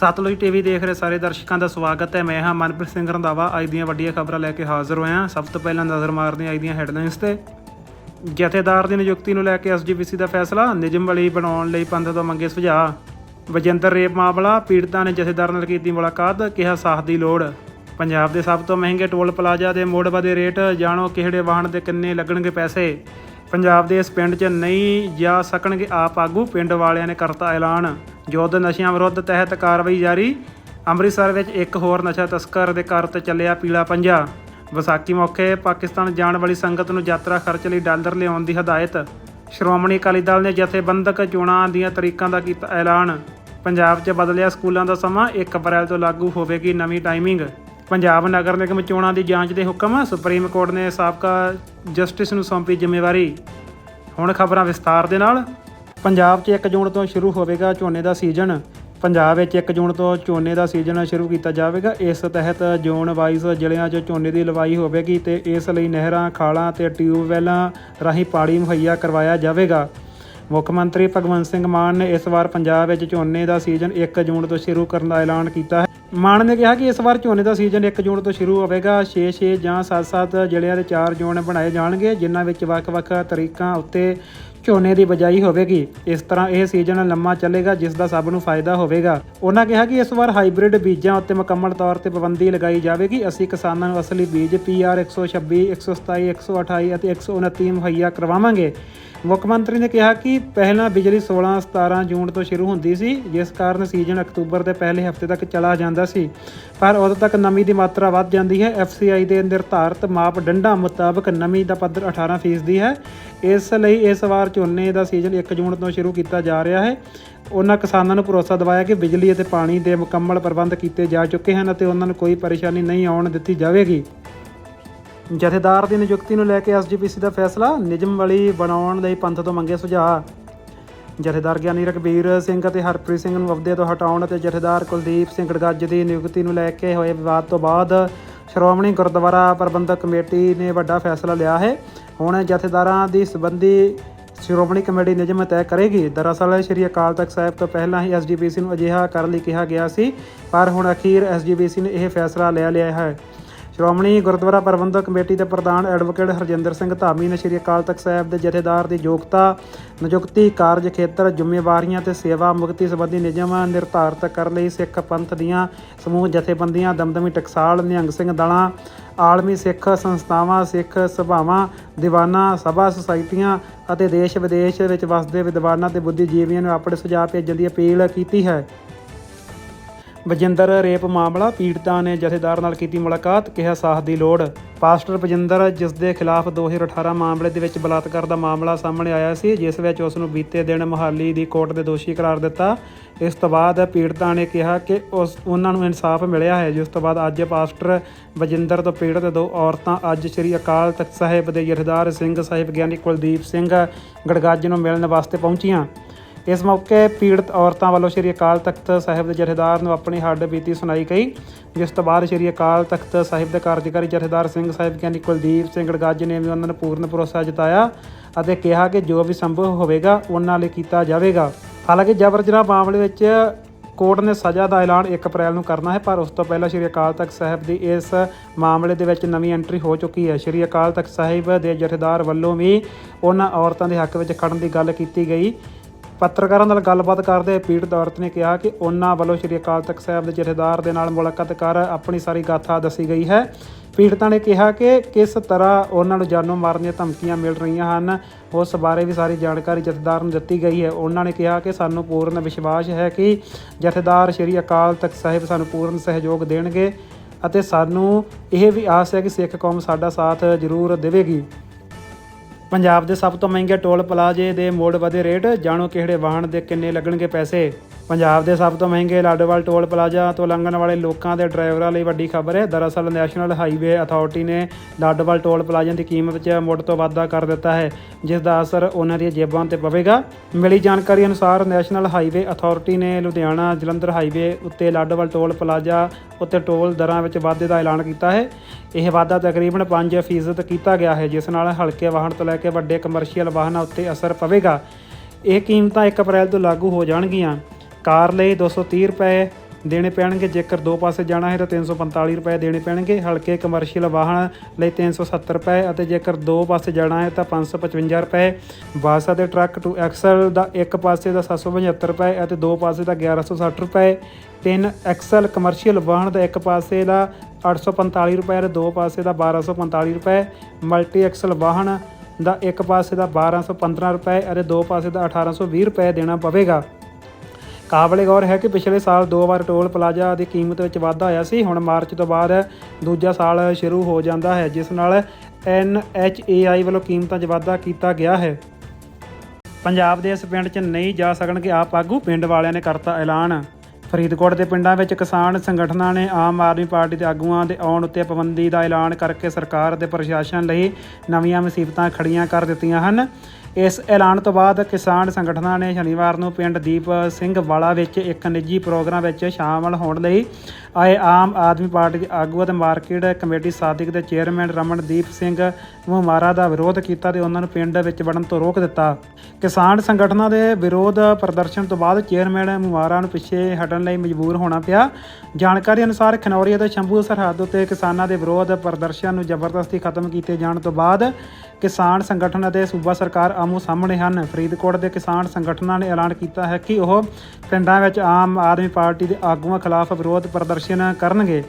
Sutlej TV ਦੇਖ ਰਹੇ ਸਾਰੇ ਦਰਸ਼ਕਾਂ ਦਾ ਸਵਾਗਤ ਹੈ। ਮੈਂ ਹਾਂ ਮਨਪ੍ਰੀਤ ਸਿੰਘ ਰੰਧਾਵਾ। ਅੱਜ ਦੀਆਂ ਵੱਡੀਆਂ ਖਬਰਾਂ ਲੈ ਕੇ ਹਾਜ਼ਰ ਹੋਇਆ ਸਭ ਤੋਂ ਪਹਿਲਾਂ ਨਜ਼ਰ ਮਾਰਦੇ ਹਾਂ ਅੱਜ ਦੀਆਂ ਹੈਡਲਾਈਨਸ ਤੇ। ਜਥੇਦਾਰ ਦੀ ਨਿਯੁਕਤੀ ਨੂੰ ਲੈ ਕੇ ਐਸਜੀਪੀਸੀ ਦਾ ਫੈਸਲਾ। ਨਿਯਮ ਵਾਲੀ ਬਣਾਉਣ ਲਈ ਪੰਥ ਤੋਂ ਮੰਗੇ ਸੁਝਾਅ। ਵਜਿੰਦਰ ਰੇਪ ਮਾਮਲਾ। ਪੀੜਤਾਂ ਨੇ ਜਥੇਦਾਰ ਨਾਲ ਕੀਤੀ ਮੁਲਾਕਾਤ, ਕਿਹਾ ਸਾਥ ਦੀ ਲੋੜ। ਪੰਜਾਬ ਦੇ ਸਭ ਤੋਂ ਮਹਿੰਗੇ ਟੋਲ ਪਲਾਜ਼ਾ ਦੇ ਮੋੜ ਵਧੇ ਰੇਟ। ਜਾਣੋ ਕਿਹੜੇ ਵਾਹਨ ਦੇ ਕਿੰਨੇ ਲੱਗਣਗੇ ਪੈਸੇ। ਪੰਜਾਬ ਦੇ ਇਸ ਪਿੰਡ 'ਚ ਨਹੀਂ ਜਾ ਸਕਣਗੇ ਆਪ ਆਗੂ। ਪਿੰਡ ਵਾਲਿਆਂ ਨੇ ਕਰਤਾ ਐਲਾਨ। ਯੁੱਧ ਨਸ਼ਿਆਂ ਵਿਰੁੱਧ ਤਹਿਤ ਕਾਰਵਾਈ ਜਾਰੀ, ਅੰਮ੍ਰਿਤਸਰ ਵਿੱਚ ਇੱਕ ਹੋਰ ਨਸ਼ਾ ਤਸਕਰ ਦੇ ਘਰ ਤੇ ਚੱਲਿਆ ਪੀਲਾ ਪੰਜਾ। ਵਿਸਾਖੀ ਮੌਕੇ ਪਾਕਿਸਤਾਨ ਜਾਣ ਵਾਲੀ ਸੰਗਤ ਨੂੰ ਯਾਤਰਾ ਖਰਚ ਲਈ ਡਾਲਰ ਲਿਆਉਣ ਦੀ ਹਦਾਇਤ। ਸ਼੍ਰੋਮਣੀ ਅਕਾਲੀ ਦਲ ਨੇ ਜਥੇਬੰਦਕ ਚੋਣਾਂ ਦੀਆਂ ਤਰੀਕਾਂ ਦਾ ਕੀਤਾ ਐਲਾਨ। ਪੰਜਾਬ 'ਚ ਬਦਲਿਆ ਸਕੂਲਾਂ ਦਾ ਸਮਾਂ 1 ਅਪ੍ਰੈਲ ਤੋਂ ਲਾਗੂ ਹੋਵੇਗੀ ਨਵੀਂ ਟਾਈਮਿੰਗ ਪੰਜਾਬ ਨਗਰ ਨਿਗਮ ਚੋਣਾਂ ਦੀ ਜਾਂਚ ਦੇ ਹੁਕਮ, ਸੁਪਰੀਮ ਕੋਰਟ ਨੇ ਸਾਬਕਾ ਜਸਟਿਸ ਨੂੰ ਸੌਂਪੀ ਜ਼ਿੰਮੇਵਾਰੀ। ਹੁਣ ਖਬਰਾਂ ਵਿਸਤਾਰ ਦੇ ਨਾਲ ਪੰਜਾਬ 'ਚ 1 ਜੂਨ ਤੋਂ ਸ਼ੁਰੂ ਹੋਵੇਗਾ ਝੋਨੇ ਦਾ ਸੀਜ਼ਨ। ਪੰਜਾਬ ਵਿੱਚ 1 ਜੂਨ ਤੋਂ ਝੋਨੇ ਦਾ ਸੀਜ਼ਨ ਸ਼ੁਰੂ ਕੀਤਾ ਜਾਵੇਗਾ। ਇਸ ਤਹਿਤ ਜ਼ੋਨ ਵਾਈਜ਼ ਜ਼ਿਲ੍ਹਿਆਂ 'ਚ ਝੋਨੇ ਦੀ ਲਵਾਈ ਹੋਵੇਗੀ ਤੇ ਇਸ ਲਈ ਨਹਿਰਾਂ, ਖਾਲਾਂ ਤੇ ਟਿਊਬਵੈੱਲਾਂ ਰਾਹੀਂ ਪਾਣੀ ਮੁਹੱਈਆ ਕਰਵਾਇਆ ਜਾਵੇਗਾ। ਮੁੱਖ ਮੰਤਰੀ ਭਗਵੰਤ ਸਿੰਘ ਮਾਨ ਨੇ ਇਸ ਵਾਰ ਪੰਜਾਬ ਵਿੱਚ ਝੋਨੇ ਦਾ ਸੀਜ਼ਨ 1 ਜੂਨ ਤੋਂ ਸ਼ੁਰੂ ਕਰਨ ਦਾ ਐਲਾਨ ਕੀਤਾ ਹੈ। ਮਾਨ ਨੇ ਕਿਹਾ ਕਿ ਇਸ ਵਾਰ ਝੋਨੇ ਦਾ ਸੀਜ਼ਨ 1 ਜੂਨ ਤੋਂ ਸ਼ੁਰੂ ਹੋਵੇਗਾ। 6-6 ਜਾਂ 7-7 ਜ਼ਿਲ੍ਹਿਆਂ ਦੇ 4 ਜ਼ੋਨ ਬਣਾਏ ਜਾਣਗੇ, ਜਿਨ੍ਹਾਂ ਵਿੱਚ ਵੱਖ-ਵੱਖ ਤਰੀਕਾਂ ਉੱਤੇ ਝੋਨੇ ਦੀ ਬਜਾਈ ਹੋਵੇਗੀ। ਇਸ ਤਰ੍ਹਾਂ ਇਹ ਸੀਜ਼ਨ ਲੰਮਾ ਚੱਲੇਗਾ, ਜਿਸ ਦਾ ਸਭ ਨੂੰ ਫਾਇਦਾ ਹੋਵੇਗਾ। ਉਹਨਾਂ ਕਿਹਾ ਕਿ ਇਸ ਵਾਰ ਹਾਈਬ੍ਰਿਡ ਬੀਜਾਂ ਉੱਤੇ ਮੁਕੰਮਲ ਤੌਰ ਤੇ ਪਾਬੰਦੀ ਲਗਾਈ ਜਾਵੇਗੀ। ਅਸੀਂ ਕਿਸਾਨਾਂ ਨੂੰ ਅਸਲੀ ਬੀਜ PR 126 127 128 ਅਤੇ 129 ਮੁਹੱਈਆ ਕਰਵਾਵਾਂਗੇ। ਮੁੱਖ ਮੰਤਰੀ ਨੇ ਕਿਹਾ ਕਿ ਪਹਿਲਾਂ ਬਿਜਲੀ 16 17 ਜੂਨ ਤੋਂ ਸ਼ੁਰੂ ਹੁੰਦੀ ਸੀ, ਜਿਸ ਕਾਰਨ ਸੀਜ਼ਨ ਅਕਤੂਬਰ ਦੇ ਪਹਿਲੇ ਹਫ਼ਤੇ ਤੱਕ ਚਲਾ ਜਾਂਦਾ ਸੀ। ਪਰ ਉਦੋਂ ਤੱਕ ਨਮੀ ਦੀ ਮਾਤਰਾ ਵੱਧ ਜਾਂਦੀ ਹੈ। FCI ਦੇ ਨਿਰਧਾਰਤ ਮਾਪਦੰਡਾਂ ਮੁਤਾਬਕ ਨਮੀ ਦਾ ਪੱਧਰ 18% ਦੀ ਹੈ। ਇਸ ਲਈ ਇਸ ਵਾਰ ਝੋਨੇ ਦਾ ਸੀਜ਼ਨ 1 ਜੂਨ ਤੋਂ ਸ਼ੁਰੂ ਕੀਤਾ ਜਾ ਰਿਹਾ ਹੈ। ਉਹਨਾਂ ਕਿਸਾਨਾਂ ਨੂੰ ਭਰੋਸਾ ਦਿਵਾਇਆ ਕਿ ਬਿਜਲੀ ਅਤੇ ਪਾਣੀ ਦੇ ਮੁਕੰਮਲ ਪ੍ਰਬੰਧ ਕੀਤੇ ਜਾ ਚੁੱਕੇ ਹਨ ਅਤੇ ਉਹਨਾਂ ਨੂੰ ਕੋਈ ਪਰੇਸ਼ਾਨੀ ਨਹੀਂ ਆਉਣ ਦਿੱਤੀ ਜਾਵੇਗੀ। ਜਥੇਦਾਰ ਦੀ ਨਿਯੁਕਤੀ ਨੂੰ ਲੈ ਕੇ ਐਸਜੀਪੀਸੀ ਦਾ ਫੈਸਲਾ, ਨਿਯਮ ਵਾਲੀ ਬਣਾਉਣ ਲਈ ਪੰਥ ਤੋਂ ਮੰਗੇ ਸੁਝਾਅ। ਜਥੇਦਾਰ ਗਿਆਨੀ ਰਕਬੀਰ ਸਿੰਘ ਅਤੇ ਹਰਪ੍ਰੀਤ ਸਿੰਘ ਨੂੰ ਅਹੁਦੇ ਤੋਂ ਹਟਾਉਣ ਅਤੇ ਜਥੇਦਾਰ ਕੁਲਦੀਪ ਸਿੰਘ ਗੜਗੱਜ ਦੀ ਨਿਯੁਕਤੀ ਨੂੰ ਲੈ ਕੇ ਹੋਏ ਵਿਵਾਦ ਤੋਂ ਬਾਅਦ ਸ਼੍ਰੋਮਣੀ ਗੁਰਦੁਆਰਾ ਪ੍ਰਬੰਧਕ ਕਮੇਟੀ ਨੇ ਵੱਡਾ ਫੈਸਲਾ ਲਿਆ ਹੈ। ਹੁਣ ਜਥੇਦਾਰਾਂ ਦੀ ਸੰਬੰਧੀ ਸ਼੍ਰੋਮਣੀ ਕਮੇਟੀ ਨਿਯਮ ਤੈਅ ਕਰੇਗੀ। ਦਰਅਸਲ ਸ਼੍ਰੀ ਅਕਾਲ ਤਖਤ ਸਾਹਿਬ ਤੋਂ ਪਹਿਲਾਂ ਹੀ ਐਸਜੀਪੀਸੀ ਨੂੰ ਅਜਿਹਾ ਕਰਨ ਲਈ ਕਿਹਾ ਗਿਆ ਸੀ, ਪਰ ਹੁਣ ਅਖੀਰ ਐਸਜੀਪੀਸੀ ਨੇ ਇਹ ਫੈਸਲਾ ਲੈ ਲਿਆ ਹੈ। ਸ਼੍ਰੋਮਣੀ ਗੁਰਦੁਆਰਾ ਪ੍ਰਬੰਧਕ ਕਮੇਟੀ ਦੇ ਪ੍ਰਧਾਨ ਐਡਵੋਕੇਟ ਹਰਜਿੰਦਰ ਸਿੰਘ ਧਾਮੀ ਨੇ ਸ਼੍ਰੀ ਅਕਾਲ ਤਖਤ ਸਾਹਿਬ ਦੇ ਜਥੇਦਾਰ ਦੀ ਯੋਗਤਾ, ਨਿਯੁਕਤੀ, ਕਾਰਜ ਖੇਤਰ, ਜ਼ਿੰਮੇਵਾਰੀਆਂ ਤੇ ਸੇਵਾ ਮੁਕਤੀ ਸੰਬੰਧੀ ਨਿਯਮ ਨਿਰਧਾਰਤ ਕਰਨ ਲਈ ਸਿੱਖ ਪੰਥ ਦੀਆਂ, ਸਮੂਹ ਜਥੇਬੰਦੀਆਂ, ਦਮਦਮੀ ਟਕਸਾਲ, ਨਿਹੰਗ ਸਿੰਘ ਦਲਾਂ, ਆਲਮੀ ਸਿੱਖ ਸੰਸਥਾਵਾਂ, ਸਿੱਖ ਸਭਾਵਾਂ, ਦੀਵਾਨਾ, ਸਭਾ ਸੁਸਾਇਟੀਆਂ ਅਤੇ ਦੇਸ਼ ਵਿਦੇਸ਼ ਵਿੱਚ ਵਸਦੇ ਵਿਦਵਾਨਾਂ ਤੇ ਬੁੱਧੀਜੀਵੀਆਂ ਨੂੰ ਆਪਣੇ ਸੁਝਾਅ ਭੇਜਣ ਦੀ ਅਪੀਲ ਕੀਤੀ ਹੈ। ਬਜਿੰਦਰ ਰੇਪ ਮਾਮਲਾ, ਪੀੜਤਾਂ ਨੇ ਜਥੇਦਾਰ ਨਾਲ ਕੀਤੀ ਮੁਲਾਕਾਤ, ਕਿਹਾ ਸਾਥ ਦੀ ਲੋੜ। ਪਾਸਟਰ ਬਜਿੰਦਰ ਜਿਸ ਦੇ ਖਿਲਾਫ 2018 ਮਾਮਲੇ ਦੇ ਵਿੱਚ ਬਲਾਤਕਾਰ ਦਾ ਮਾਮਲਾ ਸਾਹਮਣੇ ਆਇਆ ਸੀ, ਜਿਸ ਵਿੱਚ ਉਸ ਨੂੰ ਬੀਤੇ ਦਿਨ ਮੁਹਾਲੀ ਦੀ ਕੋਰਟ ਦੇ ਦੋਸ਼ੀ ਕਰਾਰ ਦਿੱਤਾ। ਇਸ ਤੋਂ ਬਾਅਦ ਪੀੜਤਾਂ ਨੇ ਕਿਹਾ ਕਿ ਉਸ, ਉਹਨਾਂ ਨੂੰ ਇਨਸਾਫ ਮਿਲਿਆ ਹੈ, ਜਿਸ ਤੋਂ ਬਾਅਦ ਅੱਜ ਪਾਸਟਰ ਬਜਿੰਦਰ ਤੋਂ ਪੀੜਤ ਦੋ ਔਰਤਾਂ, ਅੱਜ ਸ੍ਰੀ ਅਕਾਲ ਤਖਤ ਸਾਹਿਬ ਦੇ ਜਥੇਦਾਰ ਸਿੰਘ ਸਾਹਿਬ ਗਿਆਨੀ ਕੁਲਦੀਪ ਸਿੰਘ ਗੜਗਾਜ ਨੂੰ ਮਿਲਣ ਵਾਸਤੇ ਪਹੁੰਚੀਆਂ। ਇਸ ਮੌਕੇ ਪੀੜਤ ਔਰਤਾਂ ਵੱਲੋਂ ਸ਼੍ਰੀ ਅਕਾਲ ਤਖਤ ਸਾਹਿਬ ਦੇ ਜਥੇਦਾਰ ਨੂੰ ਆਪਣੀ ਹੱਡ ਬੀਤੀ ਸੁਣਾਈ ਗਈ, ਜਿਸ ਤੋਂ ਬਾਅਦ ਸ਼੍ਰੀ ਅਕਾਲ ਤਖਤ ਸਾਹਿਬ ਦੇ ਕਾਰਜਕਾਰੀ ਜਥੇਦਾਰ ਸਿੰਘ ਸਾਹਿਬ ਗਿਆਨੀ ਕੁਲਦੀਪ ਸਿੰਘ ਗੜਗੱਜ ਨੇ ਵੀ ਉਹਨਾਂ ਨੂੰ ਪੂਰਨ ਭਰੋਸਾ ਜਤਾਇਆ ਅਤੇ ਕਿਹਾ ਕਿ ਜੋ ਵੀ ਸੰਭਵ ਹੋਵੇਗਾ, ਉਹਨਾਂ ਲਈ ਕੀਤਾ ਜਾਵੇਗਾ। ਹਾਲਾਂਕਿ ਜਬਰ ਜਨਾਹ ਮਾਮਲੇ ਵਿੱਚ ਕੋਰਟ ਨੇ ਸਜ਼ਾ ਦਾ ਐਲਾਨ 1 ਅਪ੍ਰੈਲ ਨੂੰ ਕਰਨਾ ਹੈ, ਪਰ ਉਸ ਤੋਂ ਪਹਿਲਾਂ ਸ਼੍ਰੀ ਅਕਾਲ ਤਖਤ ਸਾਹਿਬ ਦੀ ਇਸ ਮਾਮਲੇ ਦੇ ਵਿੱਚ ਨਵੀਂ ਐਂਟਰੀ ਹੋ ਚੁੱਕੀ ਹੈ। ਸ਼੍ਰੀ ਅਕਾਲ ਤਖਤ ਸਾਹਿਬ ਦੇ ਜਥੇਦਾਰ ਵੱਲੋਂ ਵੀ ਉਹਨਾਂ ਔਰਤਾਂ ਦੇ ਹੱਕ ਵਿੱਚ ਖੜਨ ਦੀ ਗੱਲ ਕੀਤੀ ਗਈ। ਪੱਤਰਕਾਰਾਂ ਨਾਲ ਗੱਲਬਾਤ ਕਰਦੇ ਪੀੜਤ ਔਰਤ ਨੇ ਕਿਹਾ ਕਿ ਉਹਨਾਂ ਵੱਲੋਂ ਸ਼੍ਰੀ ਅਕਾਲ ਤਖਤ ਸਾਹਿਬ ਦੇ ਜਥੇਦਾਰ ਦੇ ਨਾਲ ਮੁਲਾਕਾਤ ਕਰ ਆਪਣੀ ਸਾਰੀ ਗਾਥਾ ਦੱਸੀ ਗਈ ਹੈ। ਪੀੜਤਾਂ ਨੇ ਕਿਹਾ ਕਿ ਕਿਸ ਤਰ੍ਹਾਂ ਉਹਨਾਂ ਨੂੰ ਜਾਨੋਂ ਮਾਰਨ ਦੀਆਂ ਧਮਕੀਆਂ ਮਿਲ ਰਹੀਆਂ ਹਨ, ਉਸ ਬਾਰੇ ਵੀ ਸਾਰੀ ਜਾਣਕਾਰੀ ਜਥੇਦਾਰ ਨੂੰ ਦਿੱਤੀ ਗਈ ਹੈ। ਉਹਨਾਂ ਨੇ ਕਿਹਾ ਕਿ ਸਾਨੂੰ ਪੂਰਨ ਵਿਸ਼ਵਾਸ ਹੈ ਕਿ ਜਥੇਦਾਰ ਸ਼੍ਰੀ ਅਕਾਲ ਤਖਤ ਸਾਹਿਬ ਸਾਨੂੰ ਪੂਰਨ ਸਹਿਯੋਗ ਦੇਣਗੇ ਅਤੇ ਸਾਨੂੰ ਇਹ ਵੀ ਆਸ ਹੈ ਕਿ ਸਿੱਖ ਕੌਮ ਸਾਡਾ ਸਾਥ ਜ਼ਰੂਰ ਦੇਵੇਗੀ। ਪੰਜਾਬ ਦੇ ਸਭ ਤੋਂ ਮਹਿੰਗੇ ਟੋਲ ਪਲਾਜ਼ੇ ਦੇ ਮੋੜ ਵਧੇ ਰੇਟ। ਜਾਣੋ ਕਿਹੜੇ ਵਾਹਨ ਦੇ ਕਿੰਨੇ ਲੱਗਣਗੇ ਪੈਸੇ? ਪੰਜਾਬ ਦੇ ਸਭ ਤੋਂ ਮਹਿੰਗੇ ਲਾਡੋਵਾਲ ਟੋਲ ਪਲਾਜ਼ਾ ਤੋਂ ਲੰਘਣ ਵਾਲੇ ਲੋਕਾਂ ਦੇ ਡਰਾਈਵਰਾਂ ਲਈ ਵੱਡੀ ਖਬਰ ਹੈ। ਦਰਅਸਲ ਨੈਸ਼ਨਲ ਹਾਈਵੇ ਅਥਾਰਟੀ ਨੇ ਲਾਡੋਵਾਲ ਟੋਲ ਪਲਾਜ਼ਾ ਦੀ ਕੀਮਤ 'ਚ ਮੁੜ ਤੋਂ ਵਾਧਾ ਕਰ ਦਿੱਤਾ ਹੈ, ਜਿਸ ਦਾ ਅਸਰ ਉਹਨਾਂ ਦੀਆਂ ਜੇਬਾਂ ਤੇ ਪਵੇਗਾ। ਮਿਲੀ ਜਾਣਕਾਰੀ ਅਨੁਸਾਰ ਨੈਸ਼ਨਲ ਹਾਈਵੇ ਅਥਾਰਟੀ ਨੇ ਲੁਧਿਆਣਾ ਜਲੰਧਰ ਹਾਈਵੇ ਉੱਤੇ ਲਾਡੋਵਾਲ ਟੋਲ ਪਲਾਜ਼ਾ ਉੱਤੇ ਟੋਲ ਦਰਾਂ ਵਿੱਚ ਵਾਧੇ ਦਾ ਐਲਾਨ ਕੀਤਾ ਹੈ। ਇਹ ਵਾਧਾ ਤਕਰੀਬਨ 5% ਕੀਤਾ ਗਿਆ ਹੈ, ਜਿਸ ਨਾਲ ਹਲਕੇ ਵਾਹਨ ਤੋਂ ਲੈ ਕੇ ਵੱਡੇ ਕਮਰਸ਼ੀਅਲ ਵਾਹਨਾਂ ਉੱਤੇ ਅਸਰ ਪਵੇਗਾ। ਇਹ ਕੀਮਤਾਂ 1 ਅਪ੍ਰੈਲ ਤੋਂ ਲਾਗੂ ਹੋ ਜਾਣਗੀਆਂ। ਕਾਰ ਲਈ 230 ਰੁਪਏ ਦੇਣੇ ਪੈਣਗੇ, ਜੇਕਰ ਦੋ ਪਾਸੇ ਜਾਣਾ ਹੈ ਤਾਂ 345 ਰੁਪਏ ਦੇਣੇ ਪੈਣਗੇ, ਹਲਕੇ ਕਮਰਸ਼ੀਅਲ ਵਾਹਨ ਲਈ 370 ਰੁਪਏ ਅਤੇ ਜੇਕਰ ਦੋ ਪਾਸੇ ਜਾਣਾ ਹੈ ਤਾਂ 555 ਰੁਪਏ। ਬੱਸ ਅਤੇ ਟਰੱਕ ਟੂ ਐਕਸਲ ਦਾ ਇੱਕ ਪਾਸੇ ਦਾ 775 ਰੁਪਏ ਅਤੇ ਦੋ ਪਾਸੇ ਦਾ 1160 ਰੁਪਏ। ਤਿੰਨ ਐਕਸਲ ਕਮਰਸ਼ੀਅਲ ਵਾਹਨ ਦਾ ਇੱਕ ਪਾਸੇ ਦਾ 845 ਰੁਪਏ ਅਤੇ ਦੋ ਪਾਸੇ ਦਾ 1245 ਰੁਪਏ। ਮਲਟੀ ਐਕਸਲ ਵਾਹਨ ਦਾ ਇੱਕ ਪਾਸੇ ਦਾ 1215 ਰੁਪਏ ਅਤੇ ਦੋ ਪਾਸੇ ਦਾ 1820 ਰੁਪਏ ਦੇਣਾ ਪਵੇਗਾ। ਕਾਬਲੇ ਗੌਰ ਹੈ ਕਿ ਪਿਛਲੇ ਸਾਲ ਦੋ ਵਾਰ ਟੋਲ ਪਲਾਜ਼ਾ ਦੀ ਕੀਮਤ ਵਿੱਚ ਵਾਧਾ ਹੋਇਆ ਸੀ। ਹੁਣ ਮਾਰਚ ਤੋਂ ਬਾਅਦ ਦੂਜਾ ਸਾਲ ਸ਼ੁਰੂ ਹੋ ਜਾਂਦਾ ਹੈ, ਜਿਸ ਨਾਲ NHAI ਵੱਲੋਂ ਕੀਮਤਾਂ 'ਚ ਵਾਧਾ ਕੀਤਾ ਗਿਆ ਹੈ। ਪੰਜਾਬ ਦੇ ਇਸ ਪਿੰਡ 'ਚ ਨਹੀਂ ਜਾ ਸਕਣਗੇ ਆਪ ਆਗੂ, ਪਿੰਡ ਵਾਲਿਆਂ ਨੇ ਕਰਤਾ ਐਲਾਨ। ਫਰੀਦਕੋਟ ਦੇ ਪਿੰਡਾਂ ਵਿੱਚ ਕਿਸਾਨ ਸੰਗਠਨਾਂ ਨੇ ਆਮ ਆਦਮੀ ਪਾਰਟੀ ਦੇ ਆਗੂਆਂ ਦੇ ਆਉਣ ਉੱਤੇ ਪਾਬੰਦੀ ਦਾ ਐਲਾਨ ਕਰਕੇ ਸਰਕਾਰ ਅਤੇ ਪ੍ਰਸ਼ਾਸਨ ਲਈ ਨਵੀਆਂ ਮੁਸੀਬਤਾਂ ਖੜੀਆਂ ਕਰ ਦਿੱਤੀਆਂ ਹਨ। ਇਸ ਐਲਾਨ ਤੋਂ ਬਾਅਦ ਕਿਸਾਨ ਸੰਗਠਨਾਂ ਨੇ ਸ਼ਨੀਵਾਰ ਨੂੰ ਪਿੰਡ ਦੀਪ ਸਿੰਘ ਵਾਲਾ ਵਿੱਚ ਇੱਕ ਨਿੱਜੀ ਪ੍ਰੋਗਰਾਮ ਵਿੱਚ ਸ਼ਾਮਲ ਹੋਣ ਲਈ ਆਏ ਆਮ ਆਦਮੀ ਪਾਰਟੀ ਦੇ ਆਗੂ ਅਤੇ ਮਾਰਕੀਟ ਕਮੇਟੀ ਸਾਦਿਕ ਦੇ ਚੇਅਰਮੈਨ ਰਮਨਦੀਪ ਸਿੰਘ ਮੁਮਾਰਾ ਦਾ ਵਿਰੋਧ ਕੀਤਾ ਤੇ ਉਹਨਾਂ ਨੂੰ ਪਿੰਡ ਵਿੱਚ ਵੜਨ ਤੋਂ ਰੋਕ ਦਿੱਤਾ। ਕਿਸਾਨ ਸੰਗਠਨਾਂ ਦੇ ਵਿਰੋਧ ਪ੍ਰਦਰਸ਼ਨ ਤੋਂ ਬਾਅਦ ਚੇਅਰਮੈਨ ਮੁਮਾਰਾ ਨੂੰ ਪਿੱਛੇ ਹਟਣ ਲਈ ਮਜਬੂਰ ਹੋਣਾ ਪਿਆ। ਜਾਣਕਾਰੀ ਅਨੁਸਾਰ ਖਨੌਰੀ ਅਤੇ ਸ਼ੰਭੂ ਸਰਹੱਦ ਉੱਤੇ ਕਿਸਾਨਾਂ ਦੇ ਵਿਰੋਧ ਪ੍ਰਦਰਸ਼ਨ ਨੂੰ ਜ਼ਬਰਦਸਤੀ ਖਤਮ ਕੀਤੇ ਜਾਣ ਤੋਂ ਬਾਅਦ ਕਿਸਾਨ ਸੰਗਠਨ ਅਤੇ ਸੂਬਾ ਸਰਕਾਰ ਆਮੋ ਸਾਹਮਣੇ ਹਨ। ਫਰੀਦਕੋਟ ਦੇ ਕਿਸਾਨ ਸੰਗਠਨਾਂ ਨੇ ਐਲਾਨ ਕੀਤਾ ਹੈ ਕਿ ਉਹ ਪਿੰਡਾਂ ਵਿੱਚ ਆਮ ਆਦਮੀ ਪਾਰਟੀ ਦੇ ਆਗੂਆਂ ਖਿਲਾਫ ਵਿਰੋਧ ਪ੍ਰਦਰਸ਼ਨ ਕਰਨਗੇ।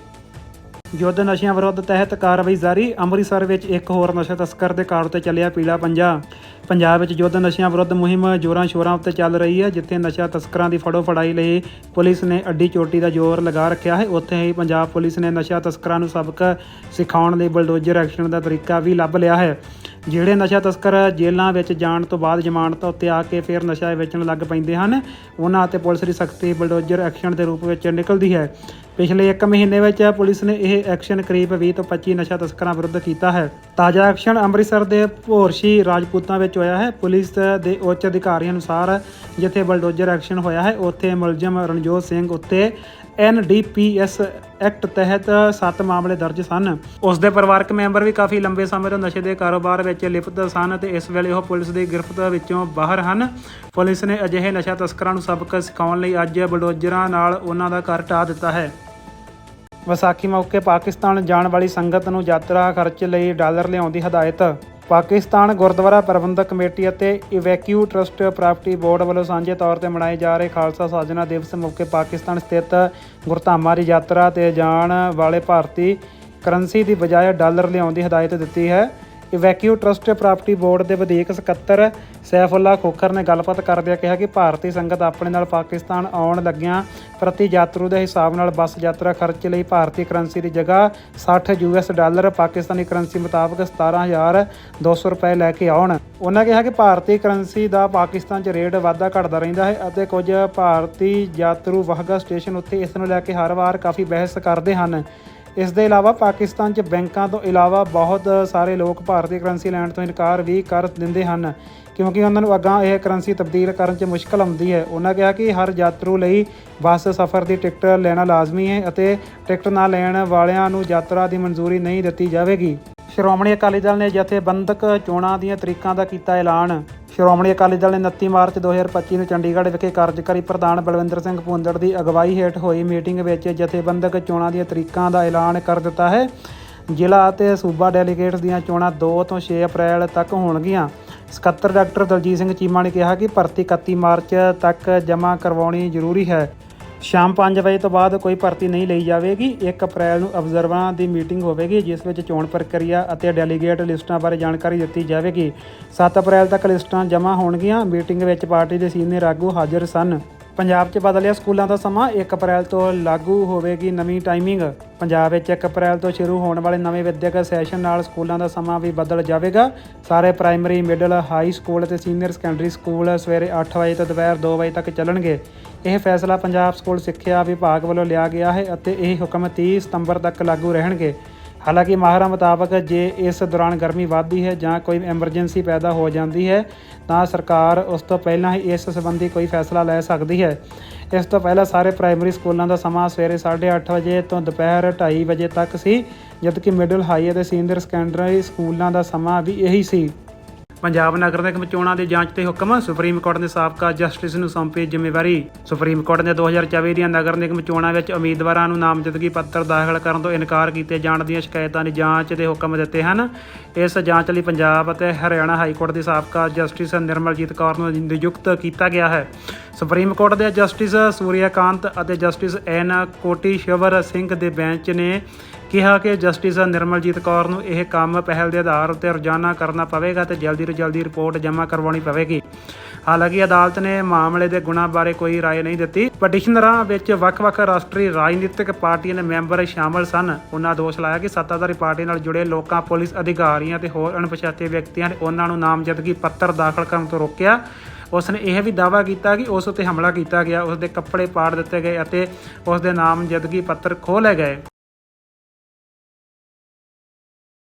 ਯੁੱਧ ਨਸ਼ਿਆਂ ਵਿਰੁੱਧ ਤਹਿਤ ਕਾਰਵਾਈ ਜਾਰੀ। ਅੰਮ੍ਰਿਤਸਰ ਵਿੱਚ ਇੱਕ ਹੋਰ ਨਸ਼ਾ ਤਸਕਰ ਦੇ ਕਾਰ ਉੱਤੇ ਚੱਲਿਆ ਪੀਲਾ ਪੰਜਾ। ਪੰਜਾਬ ਵਿੱਚ ਯੁੱਧ ਨਸ਼ਿਆਂ ਵਿਰੁੱਧ ਮੁਹਿੰਮ ਜੋਰਾਂ ਸ਼ੋਰਾਂ ਉੱਤੇ ਚੱਲ ਰਹੀ ਹੈ, ਜਿੱਥੇ ਨਸ਼ਾ ਤਸਕਰਾਂ ਦੀ ਫੜੋ ਫੜਾਈ ਲਈ ਪੁਲਿਸ ਨੇ ਅੱਡੀ ਚੋਟੀ ਦਾ ਜ਼ੋਰ ਲਗਾ ਰੱਖਿਆ ਹੈ। ਉੱਥੇ ਹੀ ਪੰਜਾਬ ਪੁਲਿਸ ਨੇ ਨਸ਼ਾ ਤਸਕਰਾਂ ਨੂੰ ਸਬਕ ਸਿਖਾਉਣ ਲਈ ਬਲਡੋਜ਼ਰ ਐਕਸ਼ਨ ਦਾ ਤਰੀਕਾ ਵੀ ਲੱਭ ਲਿਆ ਹੈ। ਜਿਹੜੇ ਨਸ਼ਾ ਤਸਕਰ ਜੇਲ੍ਹਾਂ ਵਿੱਚ ਜਾਣ ਤੋਂ ਬਾਅਦ ਜ਼ਮਾਨਤ ਉੱਤੇ ਆ ਕੇ ਫਿਰ ਨਸ਼ਾ ਵੇਚਣ ਲੱਗ ਪੈਂਦੇ ਹਨ, ਉਹਨਾਂ ਅਤੇ ਪੁਲਿਸ ਦੀ ਸਖਤੀ ਬਲਡੋਜ਼ਰ ਐਕਸ਼ਨ ਦੇ ਰੂਪ ਵਿੱਚ ਨਿਕਲਦੀ ਹੈ। ਪਿਛਲੇ 1 ਮਹੀਨੇ ਵਿੱਚ ਪੁਲਿਸ ਨੇ ਇਹ ਐਕਸ਼ਨ ਕਰੀਬ 20 ਤੋਂ 25 ਨਸ਼ਾ ਤਸਕਰਾਂ ਵਿਰੁੱਧ ਕੀਤਾ ਹੈ। ਤਾਜ਼ਾ ਐਕਸ਼ਨ ਅੰਮ੍ਰਿਤਸਰ ਦੇ ਭੋਰਸ਼ੀ ਰਾਜਪੂਤਾਂ ਵਿੱਚ ਹੋਇਆ ਹੈ। ਪੁਲਿਸ ਦੇ ਉੱਚ ਅਧਿਕਾਰੀਆਂ ਅਨੁਸਾਰ ਜਿੱਥੇ ਬਲਡੋਜ਼ਰ ਐਕਸ਼ਨ ਹੋਇਆ ਹੈ, ਉੱਥੇ ਮੁਲਜ਼ਮ ਰਣਜੋਤ ਸਿੰਘ ਉੱਤੇ ਐਨਡੀਪੀਐਸ ਐਕਟ ਤਹਿਤ 7 ਮਾਮਲੇ ਦਰਜ ਸਨ। ਉਸ ਦੇ ਪਰਿਵਾਰਕ ਮੈਂਬਰ ਵੀ ਕਾਫੀ ਲੰਬੇ ਸਮੇਂ ਤੋਂ ਨਸ਼ੇ ਦੇ ਕਾਰੋਬਾਰ ਵਿੱਚ ਲਿਪਤ ਸਨ ਤੇ ਇਸ ਵੇਲੇ ਉਹ ਪੁਲਿਸ ਦੀ ਗ੍ਰਿਫਤ ਵਿੱਚੋਂ ਬਾਹਰ ਹਨ। ਪੁਲਿਸ ਨੇ ਅਜਿਹੇ ਨਸ਼ਾ ਤਸਕਰਾਂ ਨੂੰ ਸਬਕ ਸਿਖਾਉਣ ਲਈ ਅੱਜ ਬਲਡੋਜ਼ਰਾਂ ਨਾਲ ਉਹਨਾਂ ਦਾ ਘਰ ਢਾਹ ਦਿੱਤਾ ਹੈ। ਵਿਸਾਖੀ ਮੌਕੇ ਪਾਕਿਸਤਾਨ ਜਾਣ ਵਾਲੀ ਸੰਗਤ ਨੂੰ ਯਾਤਰਾ ਖਰਚ ਲਈ ਡਾਲਰ ਲਿਆਉਣ ਦੀ ਹਦਾਇਤ ਪਾਕਿਸਤਾਨ ਗੁਰਦੁਆਰਾ ਪ੍ਰਬੰਧਕ ਕਮੇਟੀ ਅਤੇ ਇਵੈਕਿਊ ਟਰਸਟ ਪ੍ਰਾਪਰਟੀ ਬੋਰਡ ਵੱਲੋਂ ਸਾਂਝੇ ਤੌਰ ਤੇ ਮਨਾਏ ਜਾ ਰਹੇ ਖਾਲਸਾ ਸਾਜਨਾ ਦਿਵਸ ਮੌਕੇ ਪਾਕਿਸਤਾਨ ਸਥਿਤ ਗੁਰਧਾਮਾਂ ਦੀ ਯਾਤਰਾ ਤੇ ਜਾਣ ਵਾਲੇ ਭਾਰਤੀ ਕਰੰਸੀ ਦੀ ਬਜਾਏ ਡਾਲਰ ਲਿਆਉਣ ਦੀ ਹਦਾਇਤ ਦਿੱਤੀ ਹੈ। ਇਵੈਕਿਊ ਟਰਸਟ ਪ੍ਰਾਪਰਟੀ ਬੋਰਡ ਦੇ ਵਧੇਕ ਸਕੱਤਰ ਸੈਫੁੱਲਾ ਖੋਖਰ ਨੇ ਗੱਲਬਾਤ ਕਰਦਿਆਂ ਕਿਹਾ ਕਿ ਭਾਰਤੀ ਸੰਗਤ ਆਪਣੇ ਨਾਲ ਪਾਕਿਸਤਾਨ ਆਉਣ ਲੱਗਿਆਂ ਪ੍ਰਤੀ ਯਾਤਰੂ ਦੇ ਹਿਸਾਬ ਨਾਲ ਬੱਸ ਯਾਤਰਾ ਖਰਚ ਲਈ ਭਾਰਤੀ ਕਰੰਸੀ ਦੀ ਜਗ੍ਹਾ 60 ਯੂਐਸ ਡਾਲਰ, ਪਾਕਿਸਤਾਨੀ ਕਰੰਸੀ ਮੁਤਾਬਕ 17200 ਰੁਪਏ ਲੈ ਕੇ ਆਉਣ। ਉਹਨਾਂ ਕਿਹਾ ਕਿ ਭਾਰਤੀ ਕਰੰਸੀ ਦਾ ਪਾਕਿਸਤਾਨ 'ਚ ਰੇਟ ਵਾਧਾ ਘਟਦਾ ਰਹਿੰਦਾ ਹੈ ਅਤੇ ਕੁਝ ਭਾਰਤੀ ਯਾਤਰੂ ਵਾਹਗਾ ਸਟੇਸ਼ਨ ਉੱਤੇ ਇਸ ਨੂੰ ਲੈ ਕੇ ਹਰ ਵਾਰ ਕਾਫੀ ਬਹਿਸ ਕਰਦੇ ਹਨ। ਇਸ ਦੇ ਇਲਾਵਾ ਪਾਕਿਸਤਾਨ 'ਚ ਬੈਂਕਾਂ ਤੋਂ ਇਲਾਵਾ ਬਹੁਤ ਸਾਰੇ ਲੋਕ ਭਾਰਤੀ ਕਰੰਸੀ ਲੈਣ ਤੋਂ ਇਨਕਾਰ ਵੀ ਕਰ ਦਿੰਦੇ ਹਨ, ਕਿਉਂਕਿ ਉਹਨਾਂ ਨੂੰ ਅੱਗਾਂ ਇਹ ਕਰੰਸੀ ਤਬਦੀਲ ਕਰਨ 'ਚ ਮੁਸ਼ਕਲ ਆਉਂਦੀ ਹੈ। ਉਹਨਾਂ ਕਿਹਾ ਕਿ ਹਰ ਯਾਤਰੂ ਲਈ ਬੱਸ, ਸਫ਼ਰ ਦੀ ਟਿਕਟ ਲੈਣਾ ਲਾਜ਼ਮੀ ਹੈ ਅਤੇ ਟਿਕਟ ਨਾ ਲੈਣ ਵਾਲਿਆਂ ਨੂੰ ਯਾਤਰਾ ਦੀ ਮਨਜ਼ੂਰੀ ਨਹੀਂ ਦਿੱਤੀ ਜਾਵੇਗੀ। ਸ਼੍ਰੋਮਣੀ ਅਕਾਲੀ ਦਲ ਨੇ ਜਥੇਬੰਦਕ ਚੋਣਾਂ ਦੀਆਂ ਤਰੀਕਾਂ ਦਾ ਕੀਤਾ ਐਲਾਨ। ਸ਼੍ਰੋਮਣੀ ਅਕਾਲੀ ਦਲ ਨੇ 29 ਮਾਰਚ 2025 ਨੂੰ ਚੰਡੀਗੜ੍ਹ ਵਿਖੇ ਕਾਰਜਕਾਰੀ ਪ੍ਰਧਾਨ ਬਲਵਿੰਦਰ ਸਿੰਘ ਭੁੰਦੜ ਦੀ ਅਗਵਾਈ ਹੇਠ ਹੋਈ ਮੀਟਿੰਗ ਵਿੱਚ ਜਥੇਬੰਦਕ ਚੋਣਾਂ ਦੀਆਂ ਤਰੀਕਾਂ ਦਾ ਐਲਾਨ ਕਰ ਦਿੱਤਾ ਹੈ। ਜ਼ਿਲ੍ਹਾ ਅਤੇ ਸੂਬਾ ਡੈਲੀਗੇਟਸ ਦੀਆਂ ਚੋਣਾਂ 2 ਤੋਂ 6 ਅਪ੍ਰੈਲ ਤੱਕ ਹੋਣਗੀਆਂ। ਸਕੱਤਰ ਡਾਕਟਰ ਦਲਜੀਤ ਸਿੰਘ ਚੀਮਾ ਨੇ ਕਿਹਾ ਕਿ ਭਰਤੀ 31 ਮਾਰਚ ਤੱਕ ਜਮ੍ਹਾਂ ਕਰਵਾਉਣੀ ਜ਼ਰੂਰੀ ਹੈ। ਸ਼ਾਮ 5 ਵਜੇ ਤੋਂ ਬਾਅਦ ਕੋਈ ਭਰਤੀ ਨਹੀਂ ਲਈ ਜਾਵੇਗੀ। 1 ਅਪ੍ਰੈਲ ਨੂੰ ਅਬਜ਼ਰਵਰਾਂ ਦੀ ਮੀਟਿੰਗ ਹੋਵੇਗੀ, ਜਿਸ ਵਿੱਚ ਚੋਣ ਪ੍ਰਕਿਰਿਆ ਅਤੇ ਡੈਲੀਗੇਟ ਲਿਸਟਾਂ ਬਾਰੇ ਜਾਣਕਾਰੀ ਦਿੱਤੀ ਜਾਵੇਗੀ। 7 ਅਪ੍ਰੈਲ ਤੱਕ ਲਿਸਟਾਂ ਜਮ੍ਹਾਂ ਹੋਣਗੀਆਂ। ਮੀਟਿੰਗ ਵਿੱਚ ਪਾਰਟੀ ਦੇ ਸੀਨੀਅਰ ਆਗੂ ਹਾਜ਼ਰ ਸਨ। ਪੰਜਾਬ 'ਚ ਬਦਲਿਆ ਸਕੂਲਾਂ ਦਾ ਸਮਾਂ। 1 ਅਪ੍ਰੈਲ ਤੋਂ ਲਾਗੂ ਹੋਵੇਗੀ ਨਵੀਂ ਟਾਈਮਿੰਗ। ਪੰਜਾਬ ਵਿੱਚ 1 ਅਪ੍ਰੈਲ ਤੋਂ ਸ਼ੁਰੂ ਹੋਣ ਵਾਲੇ ਨਵੇਂ ਵਿਦਿਅਕ ਸੈਸ਼ਨ ਨਾਲ ਸਕੂਲਾਂ ਦਾ ਸਮਾਂ ਵੀ ਬਦਲ ਜਾਵੇਗਾ। ਸਾਰੇ ਪ੍ਰਾਇਮਰੀ, ਮਿਡਲ, ਹਾਈ ਸਕੂਲ ਅਤੇ ਸੀਨੀਅਰ ਸੈਕੰਡਰੀ ਸਕੂਲ ਸਵੇਰੇ 8 ਵਜੇ ਤੋਂ ਦੁਪਹਿਰ 2 ਵਜੇ ਤੱਕ ਚੱਲਣਗੇ। ਇਹ ਫੈਸਲਾ ਪੰਜਾਬ ਸਕੂਲ ਸਿੱਖਿਆ ਵਿਭਾਗ ਵੱਲੋਂ ਲਿਆ ਗਿਆ ਹੈ ਅਤੇ ਇਹ ਹੁਕਮ 30 ਸਤੰਬਰ ਤੱਕ ਲਾਗੂ ਰਹਿਣਗੇ। ਹਾਲਾਂਕਿ ਮਾਹਰਾਂ ਮੁਤਾਬਕ ਜੇ ਇਸ ਦੌਰਾਨ ਗਰਮੀ ਵੱਧਦੀ ਹੈ ਜਾਂ ਕੋਈ ਐਮਰਜੈਂਸੀ ਪੈਦਾ ਹੋ ਜਾਂਦੀ ਹੈ, ਤਾਂ ਸਰਕਾਰ ਉਸ ਤੋਂ ਪਹਿਲਾਂ ਹੀ ਇਸ ਸੰਬੰਧੀ ਕੋਈ ਫੈਸਲਾ ਲੈ ਸਕਦੀ ਹੈ। ਇਸ ਤੋਂ ਪਹਿਲਾਂ ਸਾਰੇ ਪ੍ਰਾਇਮਰੀ ਸਕੂਲਾਂ ਦਾ ਸਮਾਂ ਸਵੇਰੇ 8:30 ਵਜੇ ਤੋਂ ਦੁਪਹਿਰ 2:30 ਵਜੇ ਤੱਕ ਸੀ, ਜਦਕਿ ਮਿਡਲ ਹਾਈ ਅਤੇ ਸੀਨੀਅਰ ਸੈਕੰਡਰੀ ਸਕੂਲਾਂ ਦਾ ਸਮਾਂ ਵੀ ਇਹੀ ਸੀ। ਪੰਜਾਬ ਨਗਰ ਨਿਗਮ ਚੋਣਾਂ ਦੀ ਜਾਂਚ ਤੇ ਹੁਕਮ, ਸੁਪਰੀਮ ਕੋਰਟ ਨੇ ਸਾਬਕਾ ਜਸਟਿਸ ਨੂੰ ਸੌਂਪੀ ਜ਼ਿੰਮੇਵਾਰੀ। ਸੁਪਰੀਮ ਕੋਰਟ ਨੇ 2024 ਦੀਆਂ ਨਗਰ ਨਿਗਮ ਚੋਣਾਂ ਵਿੱਚ ਉਮੀਦਵਾਰਾਂ ਨੂੰ ਨਾਮਜ਼ਦਗੀ ਪੱਤਰ ਦਾਖਲ ਕਰਨ ਤੋਂ ਇਨਕਾਰ ਕੀਤੇ ਜਾਣ ਦੀਆਂ ਸ਼ਿਕਾਇਤਾਂ ਦੀ ਜਾਂਚ ਦੇ ਹੁਕਮ ਦਿੱਤੇ ਹਨ। ਇਸ ਜਾਂਚ ਲਈ ਪੰਜਾਬ ਅਤੇ ਹਰਿਆਣਾ ਹਾਈ ਕੋਰਟ ਦੀ ਸਾਬਕਾ ਜਸਟਿਸ ਨਿਰਮਲਜੀਤ ਕੌਰ ਨੂੰ ਨਿਯੁਕਤ ਕੀਤਾ ਗਿਆ ਹੈ। ਸੁਪਰੀਮ ਕੋਰਟ ਦੇ ਜਸਟਿਸ ਸੂਰਿਆਕਾਂਤ ਅਤੇ ਜਸਟਿਸ ਐਨ ਕੋਟੀਸ਼ਵਰ ਸਿੰਘ ਦੇ ਬੈਂਚ ਨੇ ਕਿਹਾ ਕਿ ਜਸਟਿਸ ਨਿਰਮਲਜੀਤ ਕੌਰ ਨੂੰ ਇਹ ਕੰਮ ਪਹਿਲ ਦੇ ਆਧਾਰ ਉੱਤੇ ਰੋਜ਼ਾਨਾ ਕਰਨਾ ਪਵੇਗਾ ਤੇ ਜਲਦੀ ਤੋਂ ਜਲਦੀ ਰਿਪੋਰਟ ਜਮ੍ਹਾਂ ਕਰਵਾਉਣੀ ਪਵੇਗੀ ਹਾਲਾਂਕਿ ਅਦਾਲਤ ਨੇ ਮਾਮਲੇ ਦੇ ਗੁਣਾ ਬਾਰੇ ਕੋਈ رائے ਨਹੀਂ ਦਿੱਤੀ ਪਟੀਸ਼ਨਰਾਂ ਵਿੱਚ ਵੱਖ-ਵੱਖ ਰਾਸ਼ਟਰੀ ਰਾਜਨੀਤਿਕ ਪਾਰਟੀਆਂ ਦੇ ਮੈਂਬਰ ਸ਼ਾਮਲ ਸਨ ਉਹਨਾਂ ਦੋਸ਼ ਲਾਇਆ ਕਿ ਸੱਤਾਧਾਰੀ ਪਾਰਟੀ ਨਾਲ ਜੁੜੇ ਲੋਕਾਂ ਪੁਲਿਸ ਅਧਿਕਾਰੀਆਂ ਤੇ ਹੋਰ ਅਣਪਛਾਤੇ ਵਿਅਕਤੀਆਂ ਨੇ ਉਹਨਾਂ ਨੂੰ ਨਾਮਜ਼ਦਗੀ ਪੱਤਰ ਦਾਖਲ ਕਰਨ ਤੋਂ ਰੋਕਿਆ ਉਸ ਨੇ ਇਹ ਵੀ ਦਾਅਵਾ ਕੀਤਾ ਕਿ ਉਸ ਉੱਤੇ ਹਮਲਾ ਕੀਤਾ ਗਿਆ ਉਸ ਦੇ ਕੱਪੜੇ ਪਾੜ ਦਿੱਤੇ ਗਏ ਅਤੇ ਉਸ ਦੇ ਨਾਮਜ਼ਦਗੀ ਪੱਤਰ ਖੋਹ ਲਏ ਗਏ।